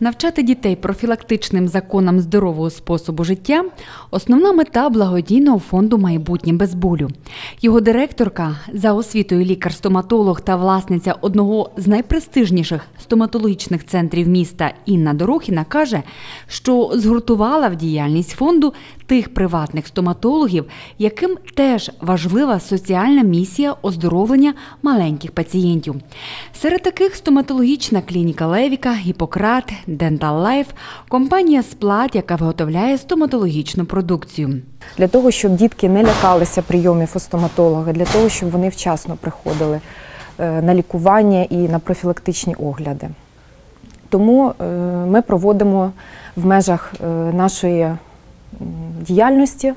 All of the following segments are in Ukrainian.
Навчати дітей профілактичним законам здорового способу життя основна мета благодійного фонду Майбутнє без болю. Його директорка за освітою лікар-стоматолог та власниця одного з найпрестижніших стоматологічних центрів міста Інна Дорохіна каже, що згуртувала в діяльність фонду тих приватних стоматологів, яким теж важлива соціальна місія оздоровлення маленьких пацієнтів. Серед таких стоматологічна клініка Левіка, Гіппократ, Dental Life, компанія Сплат, яка виготовляє стоматологічну продукцію. для того, щоб дітки не лякалися прийомів у стоматолога, для того, щоб вони вчасно приходили е, на лікування і на профілактичні огляди. Тому е, ми проводимо в межах е, нашої діяльності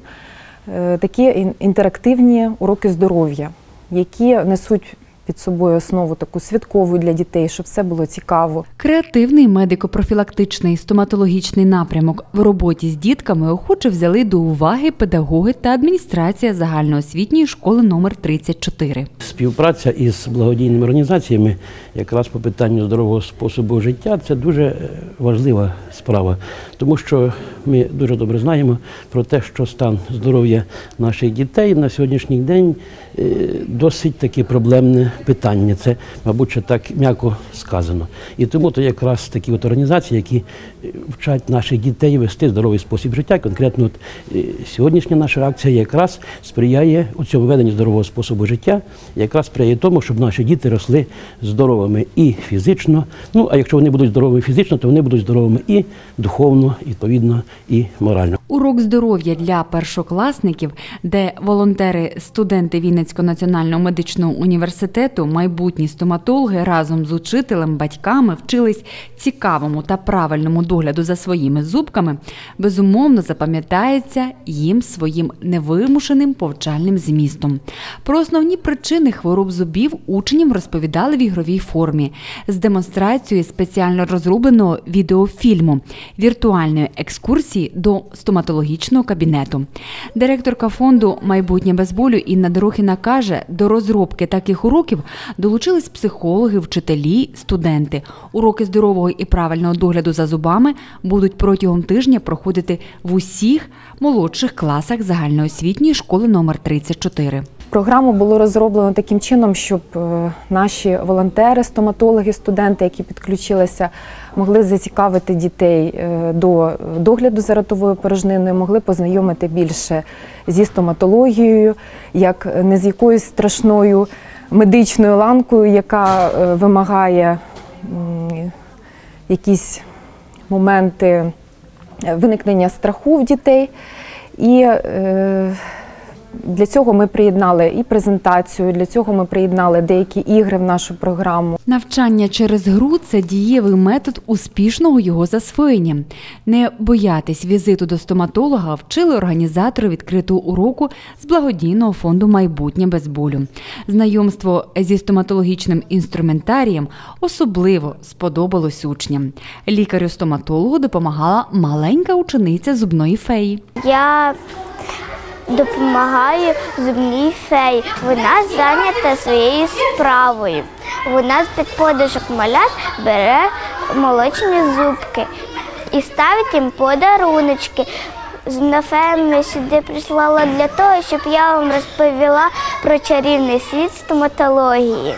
такі інтерактивні уроки здоров'я, які несуть під собою основу таку святкову для дітей, щоб все було цікаво. Креативний медико-профілактичний стоматологічний напрямок в роботі з дітками охоче взяли до уваги педагоги та адміністрація загальноосвітньої школи номер 34. Співпраця із благодійними організаціями, якраз по питанню здорового способу життя, це дуже е, важлива справа, тому що ми дуже добре знаємо про те, що стан здоров'я наших дітей на сьогоднішній день е, досить таки проблемне питання. Це, мабуть, так м'яко сказано. І тому то якраз такі от організації, які е, вчать наших дітей вести здоровий спосіб життя. Конкретно от, е, сьогоднішня наша акція якраз сприяє у цьому веденні здорового способу життя, якраз сприяє тому, щоб наші діти росли здоровими і фізично. Ну а якщо вони будуть здоровими фізично, то вони будуть здоровими і духовно, відповідно, і морально. Урок здоров'я для першокласників, де волонтери, студенти Вінницького національного медичного університету, майбутні стоматологи разом з учителем, батьками вчились цікавому та правильному догляду за своїми зубками, безумовно запам'ятається їм своїм невимушеним повчальним змістом. Про основні причини хвороб зубів учням розповідали в ігровій формі з демонстрацією спеціально розробленого відеофільму віртуальної екскурсії до стоматологічного кабінету. Директорка фонду Майбутнє без болю Інна Дорохіна каже, до розробки таких уроків долучились психологи, вчителі, студенти. Уроки здорового і правильного догляду за зубами будуть протягом тижня проходити в усіх молодших класах загальноосвітньої школи номер 34. Програму було розроблено таким чином, щоб е, наші волонтери, стоматологи, студенти, які підключилися, могли зацікавити дітей е, до догляду за ротовою порожниною, могли познайомити більше зі стоматологією, як не з якоюсь страшною медичною ланкою, яка е, вимагає якісь моменти виникнення страху в дітей. І е, для цього ми приєднали і презентацію, для цього ми приєднали деякі ігри в нашу програму. Навчання через гру це дієвий метод успішного його засвоєння. Не боятись візиту до стоматолога вчили організатори відкритого уроку з благодійного фонду Майбутнє без болю. Знайомство зі стоматологічним інструментарієм особливо сподобалось учням. Лікарю-стоматологу допомагала маленька учениця зубної феї. Я допомагаю зубній феї. Вона зайнята своєю справою. Вона з-під подушок малят бере молочні зубки і ставить їм подаруночки. Фея мене сюди прислала для того, щоб я вам розповіла про чарівний світ стоматології.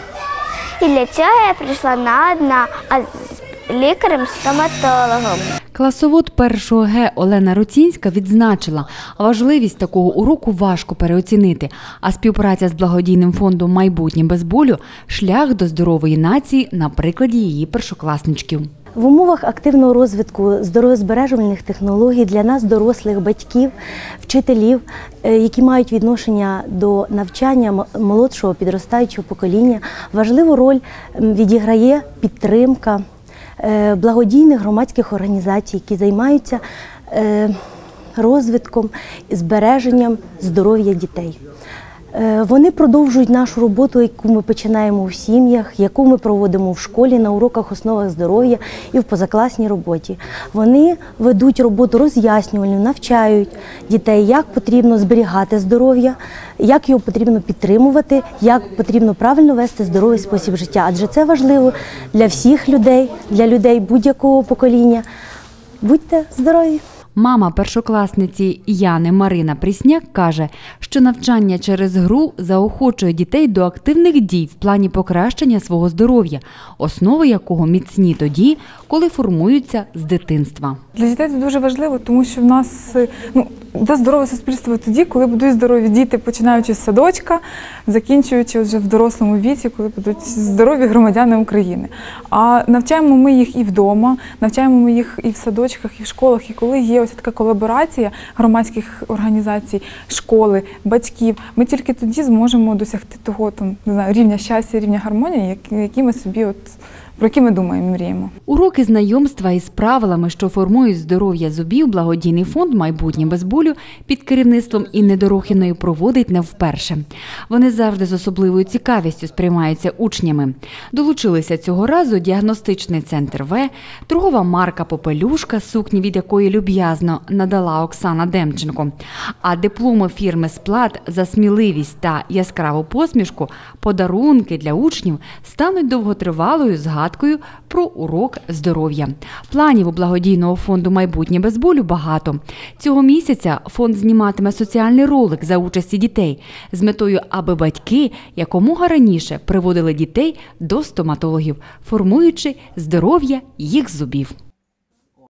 І для цього я прийшла на одна, а з лікарем-стоматологом. Класовод першого Г Олена Руцінська відзначила, важливість такого уроку важко переоцінити, а співпраця з благодійним фондом Майбутнє без болю шлях до здорової нації на прикладі її першокласничків. В умовах активного розвитку здоровозбережувальних технологій для нас, дорослих батьків, вчителів, е, які мають відношення до навчання молодшого підростаючого покоління, важливу роль відіграє підтримка благодійних громадських організацій, які займаються е, розвитком збереженням здоров'я дітей. Е, Вони продовжують нашу роботу, яку ми починаємо в сім'ях, яку ми проводимо в школі на уроках основах здоров'я і в позакласній роботі. Вони ведуть роботу роз'яснювальну, навчають дітей, як потрібно зберігати здоров'я, як його потрібно підтримувати, як потрібно правильно вести здоровий спосіб життя. Адже це важливо для всіх людей, для людей будь-якого покоління. Будьте здорові! Мама першокласниці Яни Марина Прісняк каже, що навчання через гру заохочує дітей до активних дій в плані покращення свого здоров'я, основи якого міцні тоді, коли формуються з дитинства. Для дітей це дуже важливо, тому що в нас е, ну, де здорове суспільство тоді, коли будуть здорові діти, починаючи з садочка, закінчуючи вже в дорослому віці, коли будуть здорові громадяни України. А навчаємо ми їх і вдома, навчаємо ми їх і в садочках, і в школах. І коли є ось така колаборація громадських організацій, школи, батьків, ми тільки тоді зможемо досягти того там не знаю рівня щастя, рівня гармонії, які- ми собі, от про які ми думаємо, мріємо. Уроки знайомства із правилами, що формують здоров'я зубів, благодійний фонд Майбутнє без болю під керівництвом Інни Дорохіної проводить не вперше. Вони завжди з особливою цікавістю сприймаються учнями. Долучилися цього разу діагностичний центр В, торгова марка Попелюшка, сукні від якої люб'язно надала Оксана Демченко. А дипломи фірми Сплат за сміливість та яскраву посмішку, подарунки для учнів стануть довготривалою згадкою про урок здоров'я. Планів у благодійного фонду майбутнє без болю багато. Цього місяця фонд зніматиме соціальний ролик за участі дітей з метою, аби батьки якомога раніше приводили дітей до стоматологів, формуючи здоров'я їх зубів.